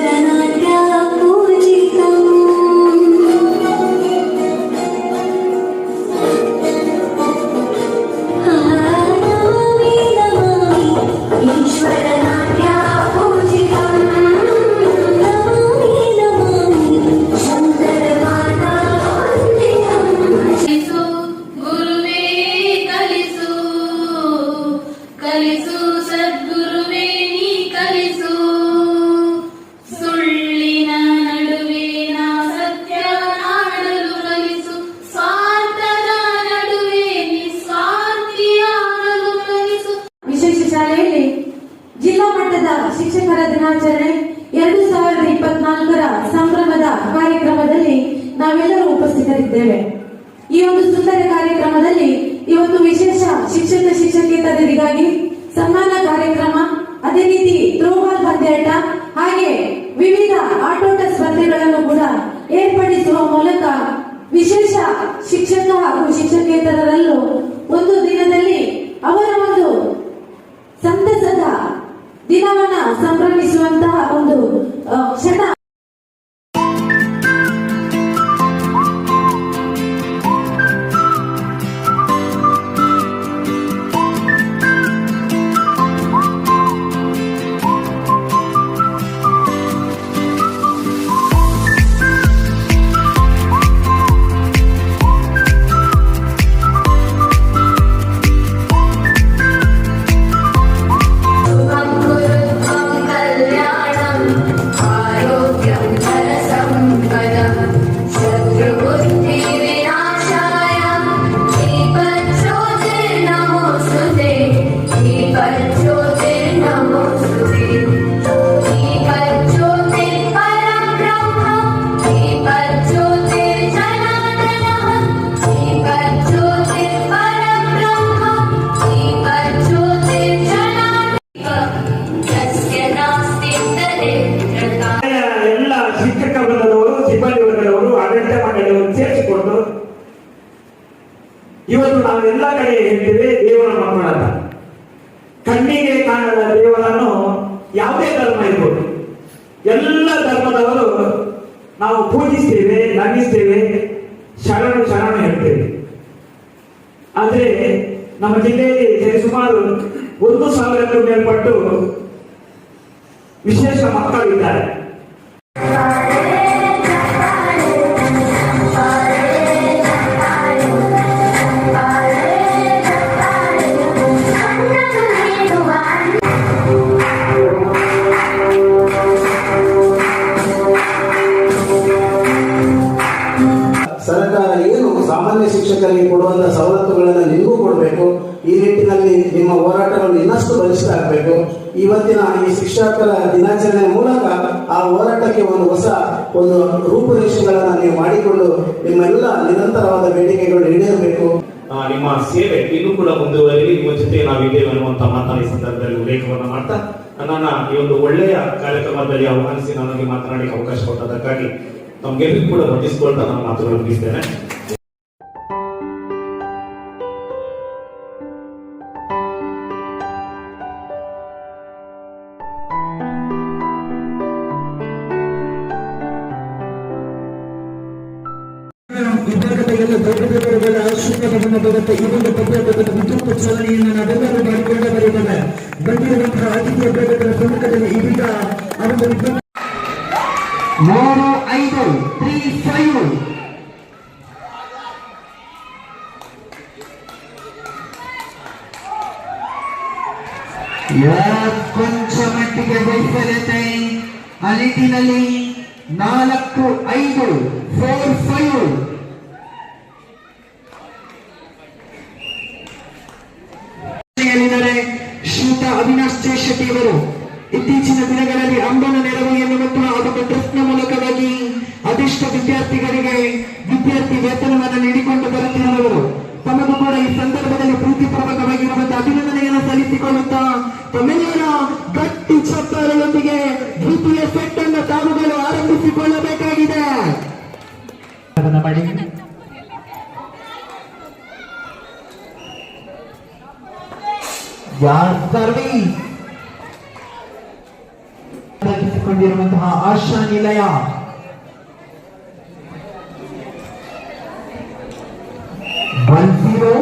and I ಉಪಸ್ಥಿತರಿದ್ದೇವೆ. ಈ ಒಂದು ಸುಂದರ ಕಾರ್ಯಕ್ರಮದಲ್ಲಿ ಇವತ್ತು ವಿಶೇಷ ಶಿಕ್ಷಕ ಶಿಕ್ಷಕೇತರರಿಗಾಗಿ ಸನ್ಮಾನ ಕಾರ್ಯಕ್ರಮ, ಅದೇ ರೀತಿ ಥ್ರೋಬಾಲ್ ಪಂದ್ಯಾಟ ಹಾಗೆ ವಿವಿಧ ಆಟೋಟ ಸ್ಪರ್ಧೆಗಳನ್ನು ಕೂಡ ಏರ್ಪಡಿಸುವ ಮೂಲಕ ವಿಶೇಷ ಶಿಕ್ಷಕ ಹಾಗೂ ಶಿಕ್ಷಕೇತರರಲ್ಲೂ ಕಡೆ ಹೇಳ್ತೇವೆ ದೇವರ ಮಕ್ಕಳನ್ನ ಕಣ್ಣಿಗೆ ಕಾಣದ ದೇವರನ್ನು ಯಾವುದೇ ಧರ್ಮ ಇರ್ಬೋದು. ಎಲ್ಲ ಧರ್ಮದವರು ನಾವು ಪೂಜಿಸ್ತೇವೆ ನಗಿಸ್ತೇವೆ ಶರಣು ಶರಣು ಹೇಳ್ತೇವೆ. ಆದ್ರೆ ನಮ್ಮ ಜಿಲ್ಲೆಯಲ್ಲಿ ಸರಿಸುಮಾರು ಒಂದು ಸಾವಿರಕ್ಕೂ ಮೇಲ್ಪಟ್ಟು ವಿಶೇಷ ಮಕ್ಕಳಿದ್ದಾರೆ. ಶಿಕ್ಷಕರ ದಿನಾಚರಣೆ ಮೂಲಕ ಆ ಹೋರಾಟಕ್ಕೆ ಒಂದು ಹೊಸ ಒಂದು ರೂಪುರೇಷೆಗಳನ್ನು ನೀವು ಮಾಡಿಕೊಂಡು ನಿಮ್ಮೆಲ್ಲ ನಿರಂತರವಾದ ಬೇಡಿಕೆಗಳು ಈಡೇರಬೇಕು. ನಿಮ್ಮ ಸೇವೆ ಇನ್ನೂ ಕೂಡ ಮುಂದುವರಿ ನಿಮ್ಮ ಜೊತೆ ನಾವಿದ್ದೇವೆ ಅನ್ನುವಂತ ಮಾತನಾಡಿ ಸಂದರ್ಭದಲ್ಲಿ ಉಲ್ಲೇಖವನ್ನು ಮಾಡ್ತಾ ನನ್ನ ಈ ಒಂದು ಒಳ್ಳೆಯ ಕಾರ್ಯಕ್ರಮದಲ್ಲಿ ಆಹ್ವಾನಿಸಿ ನನಗೆ ಮಾತನಾಡಲಿಕ್ಕೆ ಅವಕಾಶ ಕೊಟ್ಟದಕ್ಕಾಗಿ ತಮ್ಗೆಲ್ಲರಿಗೂ ಕೂಡ ವರ್ತಿಸಿಕೊಳ್ತಾ ನಾನು ಮಾತುಗಳು ಮುಗಿಸ್ತೇನೆ. ವಿಭಾಗದ ಎಲ್ಲ ದೊಡ್ಡ ದೊಡ್ಡಗಳ ಆಶೀರ್ವಾದವನ್ನು ಬರುತ್ತೆ ಈ ಒಂದು ಪದ್ಯದ ವಿದ್ಯುತ್ ಚಾಲನೆಯನ್ನು ನಾವೆಲ್ಲರೂ ಮಾಡಿಕೊಂಡೇ ಬರುತ್ತೇವೆ ಬಂದಿರುವಂತಹ ಅತಿಥಿ ಅಭ್ಯರ್ಥಿಗಳ ಸಮ್ಮುಖದಲ್ಲಿ ಇದೀಗ ಆ ಒಂದು ವಿದ್ಯುತ್ ಮೂರು ಐದು ತ್ರೀ ಫೈವ್ ಕೊಂಚ ಮಟ್ಟಿಗೆ ವೈಫಲ್ಯತೆ ಆ ನಿಟ್ಟಿನಲ್ಲಿ ನಾಲ್ಕು ಐದು ಫೋರ್ ಫೈವ್ ಿದ್ದಾರೆ ಶ್ರೀತ ಅವಿನಾಶ್ ಜೆ ಅವರು. ಇತ್ತೀಚಿನ ದಿನಗಳಲ್ಲಿ ಅಂಬನ ನೆರವು ಎನ್ನುವಂತಹ ಅದೊಂದು ಟ್ರಿಪ್ನ ಮೂಲಕವಾಗಿ ಅದೆಷ್ಟು ವಿದ್ಯಾರ್ಥಿಗಳಿಗೆ ವಿದ್ಯಾರ್ಥಿ ವೇತನವನ್ನು ನೀಡಿಕೊಂಡು ಬರುತ್ತಿರುವವರು. ತಮಗೂ ಕೂಡ ಈ ಸಂದರ್ಭದಲ್ಲಿ ಪ್ರೀತಿಪೂರ್ವಕವಾಗಿರುವಂತಹ ಅಭಿನಂದನೆಯನ್ನು ಸಲ್ಲಿಸಿಕೊಳ್ಳುತ್ತಾ, ತಮ್ಮೆಲ್ಲರ ಗಟ್ಟಿ ಚಪ್ಪಾಳೆಯೊಂದಿಗೆ ದ್ವಿತೀಯ ಯಾರ್ ಸರ್ವಿಸ್ ಭಾಗವಹಿಸಿಕೊಂಡಿರುವಂತಹ ಆಶಾ ನಿಲಯ ಒನ್ ಜೀರೋ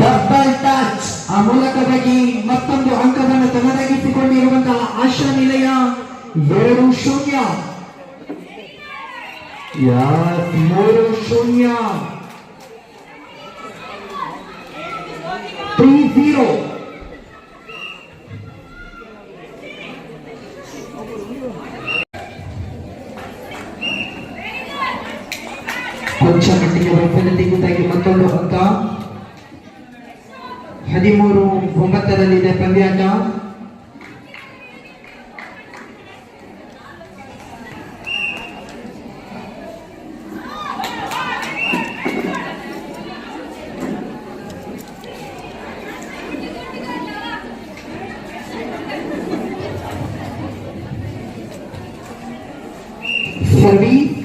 ಡಬಲ್ ಟಚ್ ಆ ಮೂಲಕವಾಗಿ ಮತ್ತೊಂದು ಅಂಕವನ್ನು ತನ್ನದಾಗಿಸಿಕೊಂಡಿರುವಂತಹ ಆಶಾ ನಿಲಯ ಎರಡು ಶೂನ್ಯ ಯಾಸ್, ಮೂರು ಶೂನ್ಯ ತ್ರೀ ಜೀರೋ ಕೊಂಚ ಮಟ್ಟಿಗೆ ವೈಫಲ್ಯತೆಯಿಂದಾಗಿ ಮತ್ತೊಂದು ಅಂಕ ಹದಿಮೂರು ಒಂಬತ್ತರಲ್ಲಿದೆ ಪಂದ್ಯಾಟ servir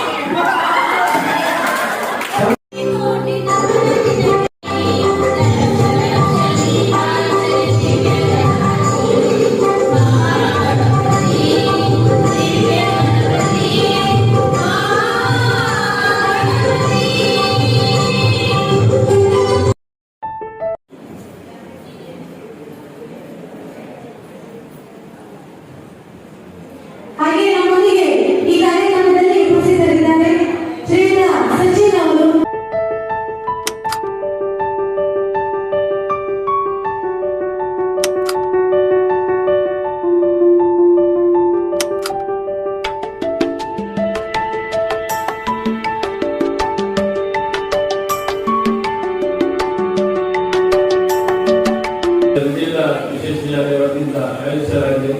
ಜಿಲ್ಲಾ ವಿಶೇಷ ಜಿಲ್ಲಾ ವತಿಯಿಂದ ಆಯೋಜಿಸಲಾಗಿದೆ.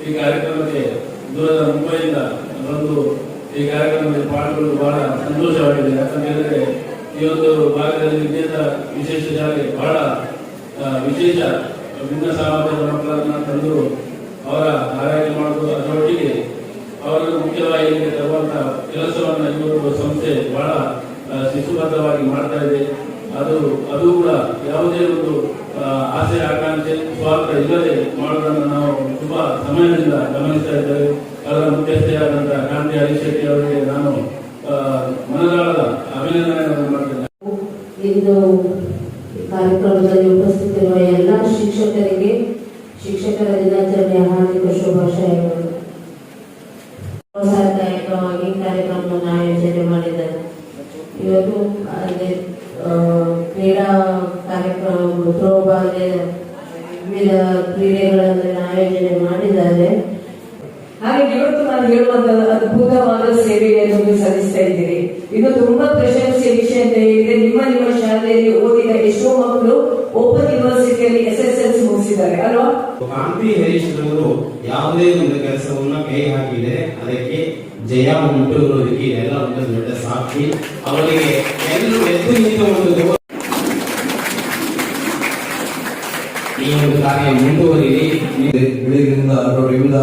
ಈ ಕಾರ್ಯಕ್ರಮಕ್ಕೆ ದೂರದ ಮುಂಬೈಯಿಂದ ಬಂದು ಈ ಕಾರ್ಯಕ್ರಮದಲ್ಲಿ ಪಾಲ್ಗೊಳ್ಳಲು ಬಹಳ ಸಂತೋಷವಾಗಿದೆ. ಯಾಕಂತ ಹೇಳಿದ್ರೆ ಈ ಒಂದು ಭಾಗದಲ್ಲಿ ವಿದ್ಯೇತ ವಿಶೇಷ ಶಾಲೆ ಬಹಳ ವಿಶೇಷ. ಭಿನ್ನ ಸಾಮರ್ಥ್ಯದ ಮಕ್ಕಳನ್ನು ತಂದು ಅವರ ಆರೈಕೆ ಮಾಡುವುದು. ಅದರೊಟ್ಟಿಗೆ ಅವರನ್ನು ಮುಖ್ಯವಾಗಿ ತರುವಂತಹ ಕೆಲಸವನ್ನು ಇವರು ಸಂಸ್ಥೆ ಬಹಳ ಶಿಸ್ತುಬದ್ಧವಾಗಿ ಮಾಡ್ತಾ ಇದೆ ಅದು ಅದು ಕೂಡ ಯಾವುದೇ ಒಂದು ಆ, ಆಸೆ ಆಕಾಂಕ್ಷೆ ಸ್ವಾರ್ಥ ಇಲ್ಲದೆ ಮಾಡುವುದನ್ನು ನಾವು ತುಂಬಾ ಸಮಯದಿಂದ ಗಮನಿಸ್ತಾ ಇದ್ದೇವೆ ಅದರ ಮುಖ್ಯಸ್ಥೆಯಾದಂತಹ ಕಾಂತಿ ಹರೀಶ್ ಶೆಟ್ಟಿ ಅವರಿಗೆ ನಾನು ಆ, ಮನದಾಳದ ಅಭಿನಂದನೆಗಳನ್ನು ಮಾಡ್ತೇನೆ ಇಂದು ಕಾರ್ಯಕ್ರಮದಲ್ಲಿ ಉಪಸ್ಥಿತಿರುವ ಎಲ್ಲ ಶಿಕ್ಷಕರಿಗೆ ಶಿಕ್ಷಕರ ದಿನಾಚರಣೆಯ ಹಾರ್ದಿಕ ಶುಭಾಶಯಗಳು ಪ್ರೋತ್ಸಾಹದಾಯಕವಾಗಿ ಕಾರ್ಯಕ್ರಮವನ್ನು ಆಯೋಜನೆ ಮಾಡಿದ್ದಾರೆ ಇವತ್ತು ಅದೇ ಆ, ಕ್ರೀಡಾ ಕಾರ್ಯಕ್ರಮ ಥ್ರೋಬಾಲ್ ವಿವಿಧ ಕ್ರೀಡೆಗಳನ್ನು ಆಯೋಜನೆ ಮಾಡಿದ್ದಾರೆ. ಹಾಗೆ ಇವತ್ತು ನಾನು ಹೇಳುವಂತ ಅದ್ಭುತವಾದ ಸೇವೆಯನ್ನು ನೀವು ಸಲ್ಲಿಸ್ತಾ ಇದ್ದೀರಿ. ಇದು ತುಂಬಾ ಪ್ರಶಂಸೆ ವಿಷಯ ಅಂತ ಹೇಳಿದ್ರೆ ನಿಮ್ಮ ನಿಮ್ಮ ಶಾಲೆಯಲ್ಲಿ ಓದಿದ ಎಷ್ಟೋ ಮಕ್ಕಳು ಓಪನ್ ಯೂನಿವರ್ಸಿಟಿಯಲ್ಲಿ ಎಸ್ ಎಸ್ ಎಲ್ ಸಿ ಮುಗಿಸಿದ್ದಾರೆ ಅಲ್ವಾ? ಕಾಂತಿ ಹರೀಶ್ ರವರು ಯಾವುದೇ ಒಂದು ಕೆಲಸವನ್ನ ಕೈ ಹಾಕಿದರೆ ಅದಕ್ಕೆ ಜಯ ಉಂಟು ಅನ್ನೋದಕ್ಕೆ ಇದೆಲ್ಲ ಒಂದು ದೊಡ್ಡ ಸಾಕ್ಷಿ. ಅವರಿಗೆ ಎಲ್ಲರೂ ಎದ್ದು ನಿಂತು ಒಂದು ಈ ಒಂದು ಕಾರ್ಯ ಮುಂದುವರಿಯಲಿ. ಬೆಳಗಿನಿಂದ ವಿವಿಧ